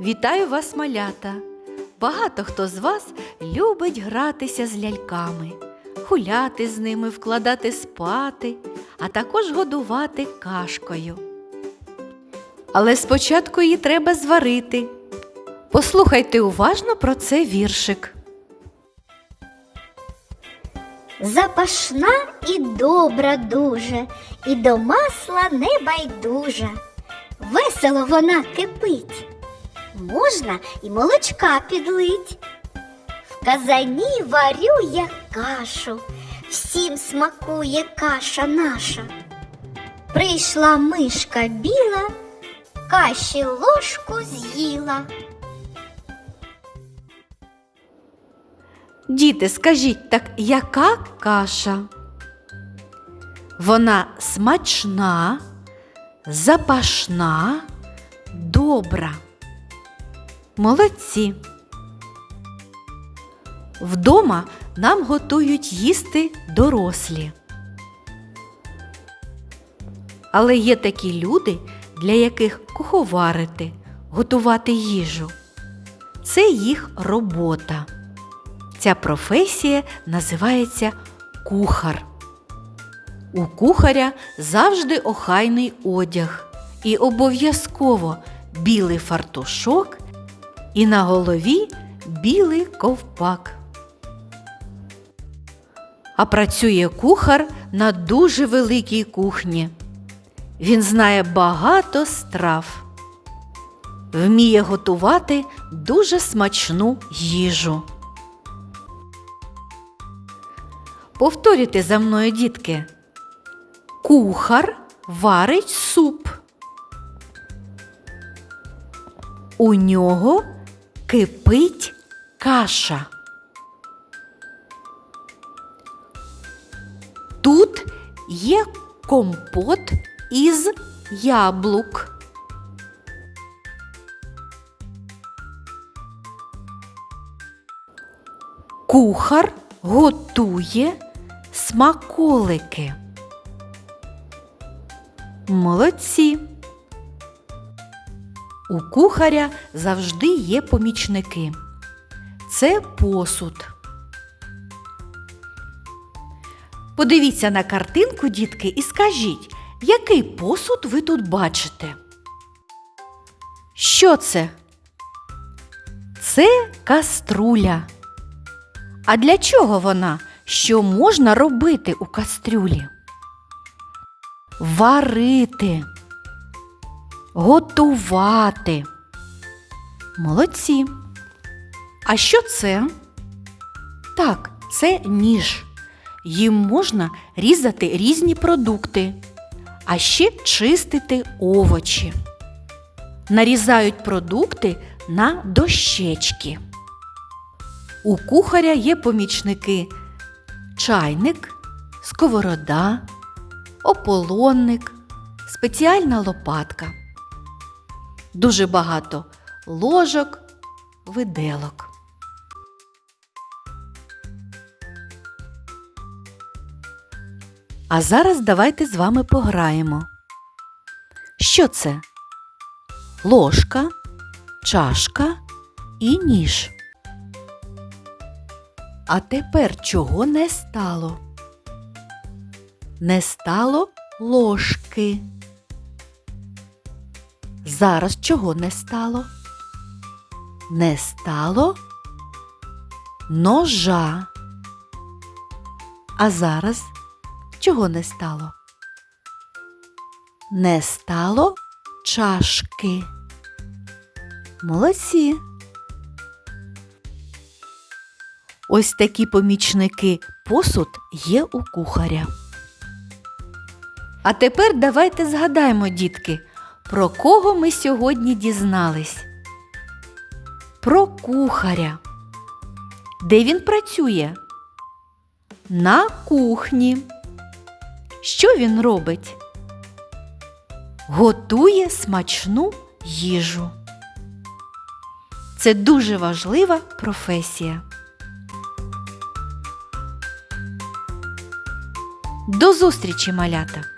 Вітаю вас, малята! Багато хто з вас любить гратися з ляльками, гуляти з ними, вкладати спати, а також годувати кашкою. Але спочатку її треба зварити. Послухайте уважно про це віршик. Запашна і добра дуже, і до масла не байдужа. Весело вона кипить, можна і молочка підлить. В казані варю я кашу, всім смакує каша наша. Прийшла мишка біла, каші ложку з'їла. Діти, скажіть так, яка каша? Вона смачна, запашна, добра. Молодці. Вдома нам готують їсти дорослі. Але є такі люди, для яких куховарити, готувати їжу. Це їх робота. Ця професія називається кухар. У кухаря завжди охайний одяг і обов'язково білий фартушок і на голові білий ковпак. А працює кухар на дуже великій кухні. Він знає багато страв, вміє готувати дуже смачну їжу. Повторюйте за мною, дітки. Кухар варить суп. У нього кипить каша. Тут є компот із яблук. Кухар готує смаколики. Молодці. У кухаря завжди є помічники. Це посуд. Подивіться на картинку, дітки, і скажіть, який посуд ви тут бачите? Що це? Це каструля. А для чого вона? Що можна робити у кастрюлі? Варити, готувати. Молодці. А що це? Так, це ніж. Їм можна різати різні продукти, а ще чистити овочі. Нарізають продукти на дощечки. У кухаря є помічники чайник, сковорода, ополонник, спеціальна лопатка. Дуже багато ложок, виделок. А зараз давайте з вами пограємо. Що це? Ложка, чашка і ніж. А тепер чого не стало? Не стало ложки. Зараз чого не стало? Не стало ножа. А зараз чого не стало? Не стало чашки. Молодці. Ось такі помічники посуд є у кухаря. А тепер давайте згадаємо, дітки, про кого ми сьогодні дізнались. Про кухаря. Де він працює? На кухні. Що він робить? Готує смачну їжу. Це дуже важлива професія. До зустрічі, малята!